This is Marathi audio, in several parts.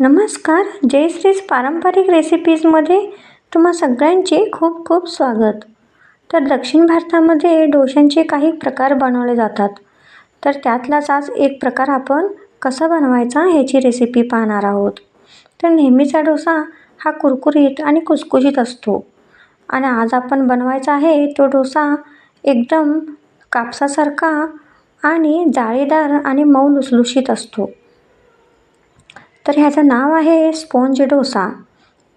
नमस्कार जयश्रीज पारंपरिक रेसिपीजमध्ये तुम्हा सगळ्यांचे खूप खूप स्वागत. तर दक्षिण भारतामध्ये डोशांचे काही प्रकार बनवले जातात. तर त्यातलाच आज एक प्रकार आपण कसा बनवायचा ह्याची रेसिपी पाहणार आहोत. तर नेहमीचा डोसा हा कुरकुरीत आणि कुसकुशीत असतो. आणि आज आपण बनवायचा आहे तो डोसा एकदम कापसासारखा आणि जाळीदार आणि मऊ लुसलुशीत असतो. तर ह्याचं नाव आहे स्पॉन्ज डोसा.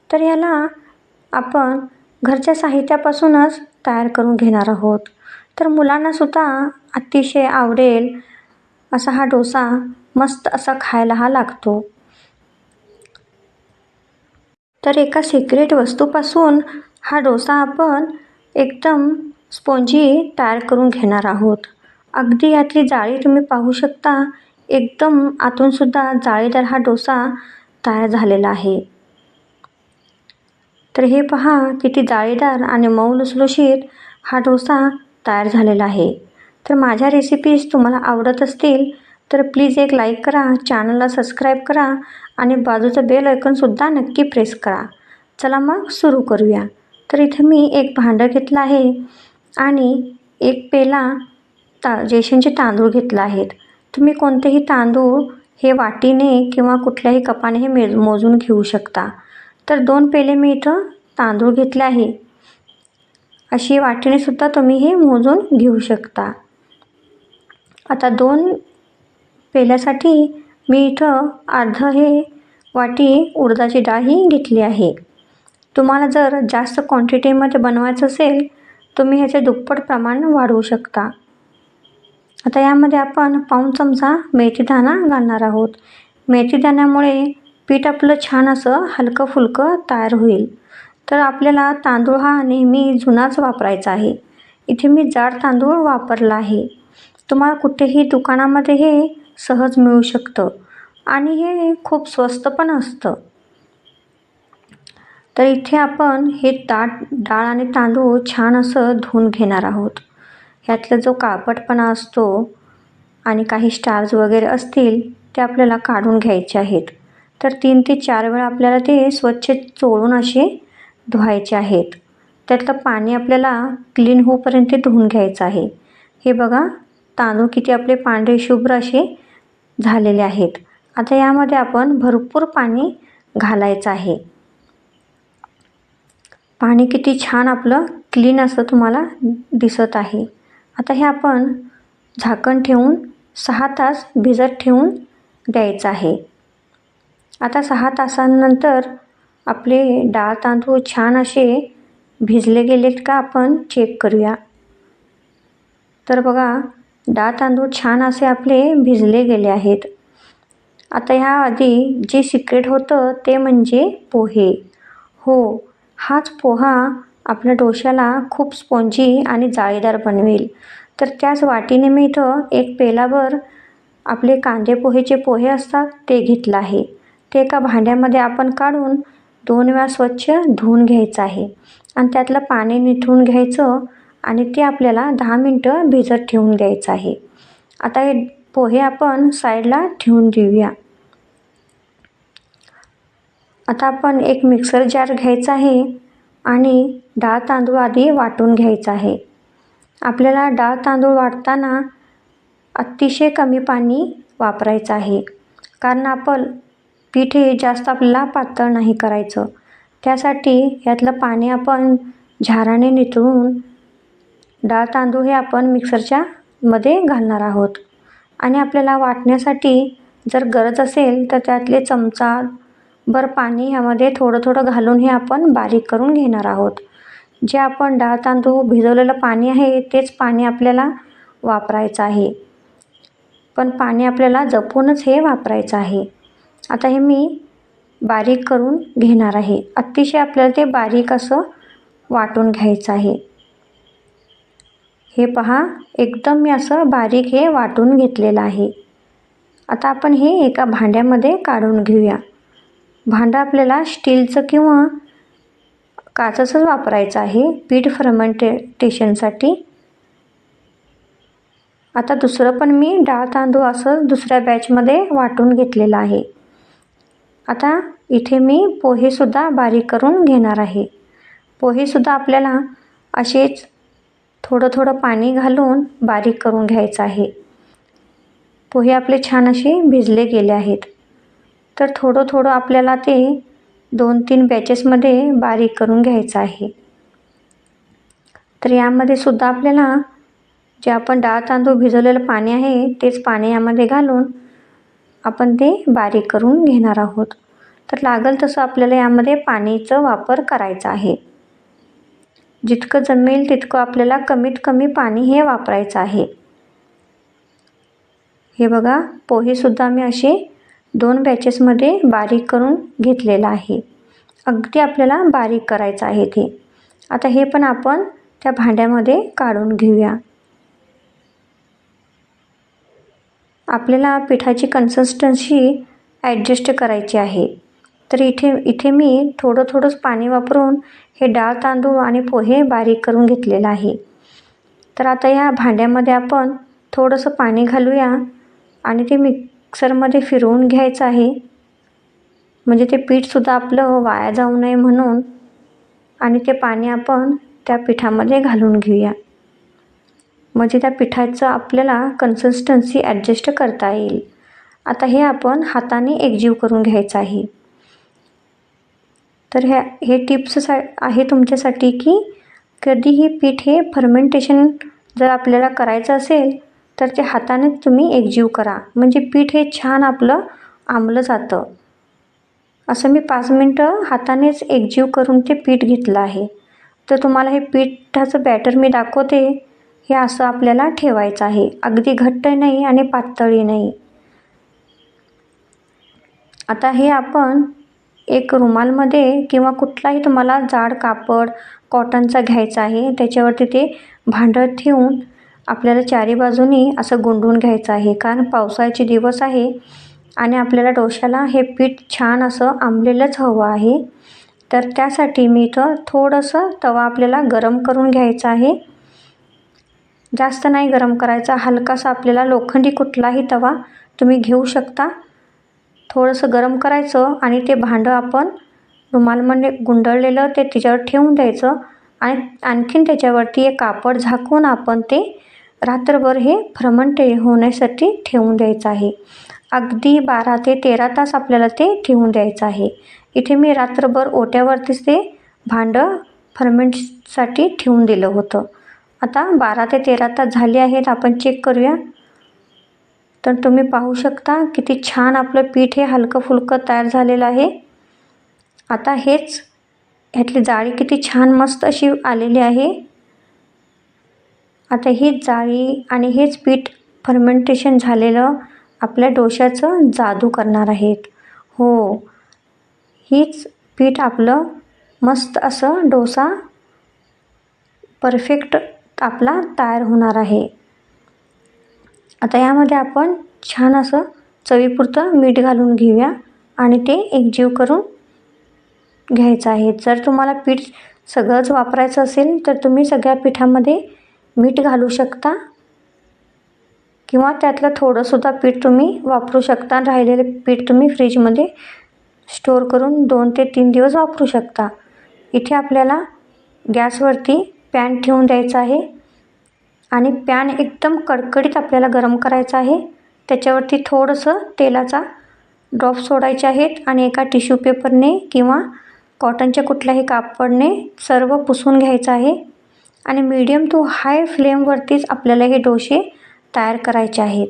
तर ह्याला आपण घरच्या साहित्यापासूनच तयार करून घेणार आहोत. तर मुलांनासुद्धा अतिशय आवडेल असा हा डोसा मस्त असा खायला हा लागतो. तर एका सिक्रेट वस्तूपासून हा डोसा आपण एकदम स्पॉन्जी तयार करून घेणार आहोत. अगदी यातली जाळी तुम्ही पाहू शकता एकदम आतूनसुद्धा जाळीदार हा डोसा तयार झालेला आहे. तर हे पहा किती जाळीदार आणि मऊ लुसलुशीत हा डोसा तयार झालेला आहे. तर माझ्या रेसिपीज तुम्हाला आवडत असतील तर प्लीज एक लाईक करा चॅनलला सबस्क्राईब करा आणि बाजूचं बेल ऐकूनसुद्धा नक्की प्रेस करा. चला मग सुरू करूया. तर इथं मी एक भांडं घेतलं आहे आणि एक पेला ता जेशनचे तांदूळ घेतला आहेत. तुम्ही कोणतेही तांदूळ हे वाटीने किंवा कुठल्याही कपाने हे मे मोजून घेऊ शकता. तर दोन पेले मी इथं तांदूळ घेतले आहे. अशी वाटीनेसुद्धा तुम्ही हे मोजून घेऊ शकता. आता दोन पेल्यासाठी मी इथं अर्ध हे वाटी उडदाची डाळही घेतली आहे. तुम्हाला जर जास्त क्वांटिटीमध्ये बनवायचं असेल तुम्ही ह्याचे दुप्पट प्रमाण वाढवू शकता. आता यामध्ये आपण पाऊण चमचा मेथीदाणा घालणार आहोत. मेथीदाण्यामुळे पीठ आपलं छान असं हलकं फुलकं तयार होईल. तर आपल्याला तांदूळ हा नेहमी जुनाच वापरायचा आहे. इथे मी जाड तांदूळ वापरला आहे. तुम्हाला कुठेही दुकानामध्ये हे सहज मिळू शकतं आणि हे खूप स्वस्त पण असतं. तर इथे आपण हे ताट डाळ आणि तांदूळ छान असं धुवून घेणार आहोत. ह्यातला जो काळपटपणा असतो आणि काही स्टार्स वगैरे असतील ते आपल्याला काढून घ्यायचे आहेत. तर तीन ते चार वेळा आपल्याला ते स्वच्छ चोळून असे धुवायचे आहेत. त्यातलं पाणी आपल्याला क्लीन होऊपर्यंत धुवून घ्यायचं आहे. हे बघा तांदूळ किती आपले पांढरे शुभ्र असे झालेले आहेत. आता यामध्ये आपण भरपूर पाणी घालायचं आहे. पाणी किती छान आपलं क्लीन असं तुम्हाला दिसत आहे. आता हे आपण झाकण ठेवून सहा तास भिजत ठेवून द्यायचं आहे. आता सहा तासांनंतर आपले डाळ तांदूळ छान असे भिजले गेलेत का आपण चेक करूया. तर बघा डाळ तांदूळ छान असे आपले भिजले गेले आहेत. आता ह्या आधी जे सिक्रेट होतं ते म्हणजे पोहे. हो हाच पोहा आपल्या डोश्याला खूप स्पॉन्जी आणि जाळीदार बनवेल. तर त्याच वाटीने मी इथं एक पेलाभर आपले कांदे पोहेचे पोहे असतात ते घेतलं आहे. ते एका भांड्यामध्ये आपण काढून दोन वेळा स्वच्छ धुवून घ्यायचं आहे. आणि त्यातलं पाणी निथळून घ्यायचं आणि ते आपल्याला दहा मिनटं भिजत ठेवून द्यायचं आहे. आता हे पोहे आपण साईडला ठेवून देऊया. आता आपण एक मिक्सर जार घ्यायचा आहे. आणि डाळ तांदूळ आधी वाटून घ्यायचा आहे. आपल्याला डाळ तांदूळ वाटताना अतिशय कमी पाणी वापरायचं आहे. कारण आपण पीठ हे जास्त आपल्याला पातळ नाही करायचं. त्यासाठी यातलं पाणी आपण झाराने निथळून डाळ तांदूळ हे आपण मिक्सरच्या मध्ये घालणार आहोत. आणि आपल्याला वाटण्यासाठी जर गरज असेल तर त्यातले चमचा भर पाणी ह्यामध्ये थोडं थोडं घालून हे आपण बारीक करून घेणार आहोत. जे आपण डाळ तांदूळ भिजवलेलं पाणी आहे तेच पाणी आपल्याला वापरायचं आहे. पण पाणी आपल्याला जपूनच हे वापरायचं आहे. आता हे मी बारीक करून घेणार आहे. अतिशय आपल्याला ते बारीक असं वाटून घ्यायचं आहे. हे पहा एकदम मी असं बारीक हे वाटून घेतलेलं आहे. आता आपण हे एका भांड्यामध्ये काढून घेऊया. भांडं आपल्याला स्टीलचं किंवा काचंच वापरायचं आहे पीठ फर्मेंटेशनसाठी. आता दुसरं पण मी डाळ तांदूळ असं दुसऱ्या बॅचमध्ये वाटून घेतलेलं आहे. आता इथे मी पोहेसुद्धा बारीक करून घेणार आहे. पोहेसुद्धा आपल्याला असेच थोडं थोडं पाणी घालून बारीक करून घ्यायचं आहे. पोहे आपले छान असे भिजले गेले आहेत. तर थोडं थोडं आपल्याला ते दोन तीन बॅचेसमध्ये बारीक करून घ्यायचं आहे. तर यामध्ये सुद्धा आपल्याला जे आपण डाळ तांदूळ भिजवलेलं पाणी आहे तेच पाणी यामध्ये घालून आपण ते बारीक करून घेणार आहोत. तर लागेल तसं आपल्याला यामध्ये पाणीचा वापर करायचा आहे. जितकं जमेल तितकं आपल्याला कमीत कमी पाणी हे वापरायचं आहे. हे बघा पोहेसुद्धा मी असे दोन बॅचेसमध्ये बारीक करून घेतलेलं आहे. अगदी आपल्याला बारीक करायचं आहे ते. आता हे पण आपण त्या भांड्यामध्ये काढून घेऊया. आपल्याला पिठाची कन्सिस्टन्सी ॲडजस्ट करायची आहे. तर इथे इथे मी थोडं थोडंच पाणी वापरून हे डाळ तांदूळ आणि पोहे बारीक करून घेतलेलं आहे. तर आता या भांड्यामध्ये आपण थोडंसं पाणी घालूया आणि ते मिक्सरमध्ये फिरवून घ्यायचं आहे. म्हणजे ते पीठसुद्धा आपलं वाया जाऊ नये म्हणून आणि ते पाणी आपण त्या पिठामध्ये घालून घेऊया. म्हणजे त्या पिठाचं आपल्याला कन्सिस्टन्सी ॲडजस्ट करता येईल. आता हे आपण हाताने एकजीव करून घ्यायचं आहे. तर ह्या हे टिप्स सा आहे तुमच्यासाठी की कधीही पीठ हे फर्मेंटेशन जर आपल्याला करायचं असेल तर ते हातानेच तुम्ही एकजीव करा. म्हणजे पीठ हे छान आपलं आंबलं जातं. असं मी पाच मिनटं हातानेच एकजीव करून ते पीठ घेतलं आहे. तर तुम्हाला हे पिठाचं बॅटर मी दाखवते. हे असं आपल्याला ठेवायचं आहे. अगदी घट्ट नाही आणि पातळी नाही. आता हे आपण एक रुमालमध्ये किंवा कुठलाही तुम्हाला जाड कापड कॉटनचा घ्यायचा आहे. त्याच्यावरती ते भांडं ठेवून आपल्याला चारी बाजूनी असं गुंडून घ्यायचं आहे. कारण पावसाळ्याचे दिवस आहे आणि आपल्याला डोश्याला हे पीठ छान असं आंबलेलंच हवं आहे. तर त्यासाठी मी इथं थोडंसं तवा आपल्याला गरम करून घ्यायचा आहे. जास्त नाही गरम करायचा. हलकासा आपल्याला लोखंडी कुठलाही तवा तुम्ही घेऊ शकता. थोडंसं गरम करायचं आणि ते भांडं आपण रुमालमध्ये गुंडळलेलं ते त्याच्यावर ठेवून द्यायचं आणि आणखीन त्याच्यावरती एक कापड झाकून आपण ते रात्रभर हे फ्रमंटे होण्यासाठी ठेवून द्यायचं आहे. अगदी बारा ते तेरा तास आपल्याला ते ठेवून द्यायचं आहे. इथे मी रात्रभर ओट्यावरतीच ते भांडं फर्मेंटसाठी ठेवून दिलं होतं. आता बारा ते तेरा तास झाले आहेत आपण चेक करूया. तर तुम्ही पाहू शकता किती छान आपलं पीठ हे हलकं फुलकं तयार झालेलं आहे. आता हेच ह्यातली जाळी किती छान मस्त अशी आलेली आहे. आता हीच जाळी आणि हेच पीठ फर्मेंटेशन झालेलं आपल्या डोश्याचं जादू करणार आहेत. हो हीच पीठ आपलं मस्त असं डोसा परफेक्ट आपला तयार होणार आहे. आता यामध्ये आपण छान असं चवीपुरतं मीठ घालून घेऊया आणि ते एकजीव करून घ्यायचं आहे. जर तुम्हाला पीठ सगळंच वापरायचं असेल तर तुम्ही सगळ्या पिठामध्ये मीठ घालू शकता? किंवा त्यातलं थोडंसुद्धा पीठ तुम्ही वापरू शकता. राहिलेले पीठ तुम्ही फ्रीजमध्ये स्टोअर करून दोन ते तीन दिवस वापरू शकता. इथे आपल्याला गॅसवरती पॅन ठेवून द्यायचा आहे. आणि पॅन एकदम कडकडीत आपल्याला गरम करायचा आहे. त्याच्यावरती थोडंसं तेलाचा ड्रॉप सोडायचे आहेत आणि एका टिश्यू पेपरने किंवा कॉटनच्या कुठल्याही कापडने सर्व पुसून घ्यायचं आहे. आणि मीडियम टू हाय फ्लेमवरतीच आपल्याला हे डोसे तयार करायचे आहेत.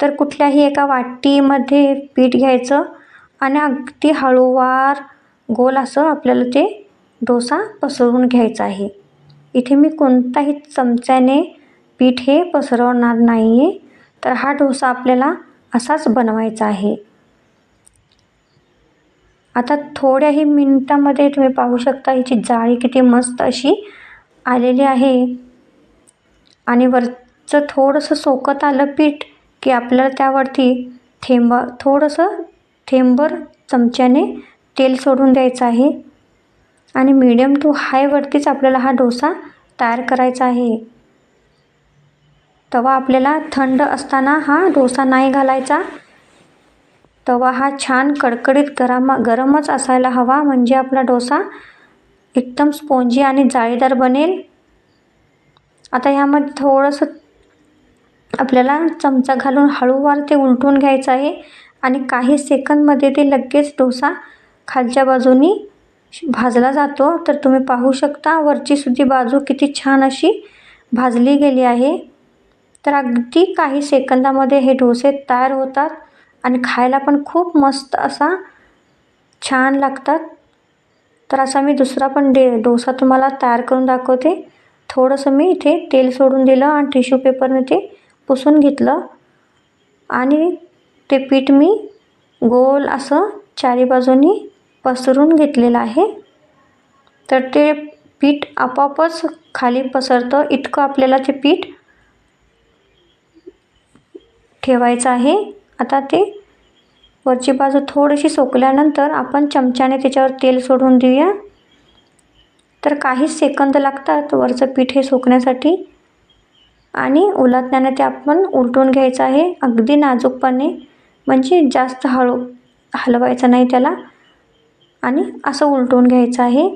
तर कुठल्याही एका वाटीमध्ये पीठ घ्यायचं आणि अगदी हळूवार गोल असं आपल्याला ते डोसा पसरवून घ्यायचा आहे. इथे मी कोणताही चमच्याने पीठ हे पसरवणार नाही आहे तर हा डोसा आपल्याला असाच बनवायचा आहे. आता थोड्याही मिनटामध्ये तुम्ही पाहू शकता हिची जाळी किती मस्त अशी आलेली आहे. आणि वरचं थोडंसं सोकत आलं पीठ की आपल्याला त्यावरती थेंबा थोडंसं थेंबर चमच्याने तेल सोडून द्यायचं आहे. आणि मिडियम टू हायवरतीच आपल्याला हा डोसा तयार करायचा आहे. तवा आपल्याला थंड असताना हा डोसा नाही घालायचा. तवा हा छान कडकडीत गरमा गरमच असायला हवा. म्हणजे आपला डोसा एकदम स्पॉन्जी आणि जाळीदार बनेल. आता ह्यामध्ये थोडंसं आपल्याला चमचा घालून हळूवार ते उलटून घ्यायचं आहे आणि काही सेकंदमध्ये ते लगेच डोसा खालच्या बाजूनी भाजला जातो. तर तुम्ही पाहू शकता वरची सुद्धी बाजू किती छान अशी भाजली गेली आहे. तर अगदी काही सेकंदामध्ये हे डोसे तयार होतात आणि खायला पण खूप मस्त असा छान लागतात. तर असा मी दुसरा पण डे डोसा तुम्हाला तयार करून दाखवते. थोडंसं मी इथे तेल सोडून दिलं आणि टिश्यू पेपरने ते पुसून घेतलं. आणि ते पीठ मी गोल असं चारी बाजूनी पसरून घेतलेलं आहे. तर ते पीठ आपोआपच खाली पसरतं. इतकं आपल्याला ते पीठ ठेवायचं आहे. आता ते वरची बाजू थोडीशी सोकल्यानंतर आपण चमच्याने त्याच्यावर तेल सोडून देऊया. तर काही सेकंद लागतात वरचं पीठ हे सोकण्यासाठी. आणि उलटण्याने ते आपण उलटून घ्यायचं आहे अगदी नाजूकपणे. म्हणजे जास्त हळू हलवायचं नाही त्याला. आणि असं उलटून घ्यायचं आहे.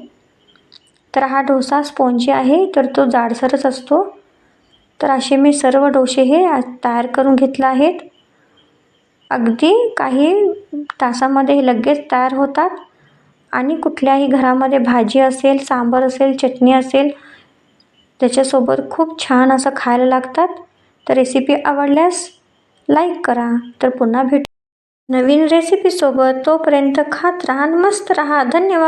तर हा डोसा स्पॉन्जी आहे तर तो जाडसरच असतो. तर असे मी सर्व डोसे हे तयार करून घेतला आहेत. अगदी काही तासामध्ये हे लगेच तयार होतात. आणि कुठल्याही घरामध्ये भाजी असेल सांबार असेल चटणी असेल त्याच्यासोबत खूप छान असं खायला लागतात. तर रेसिपी आवडल्यास लाईक करा. तर पुन्हा भेट. नवीन रेसिपीसोबत तोपर्यंत खात राहा मस्त राहा. धन्यवाद.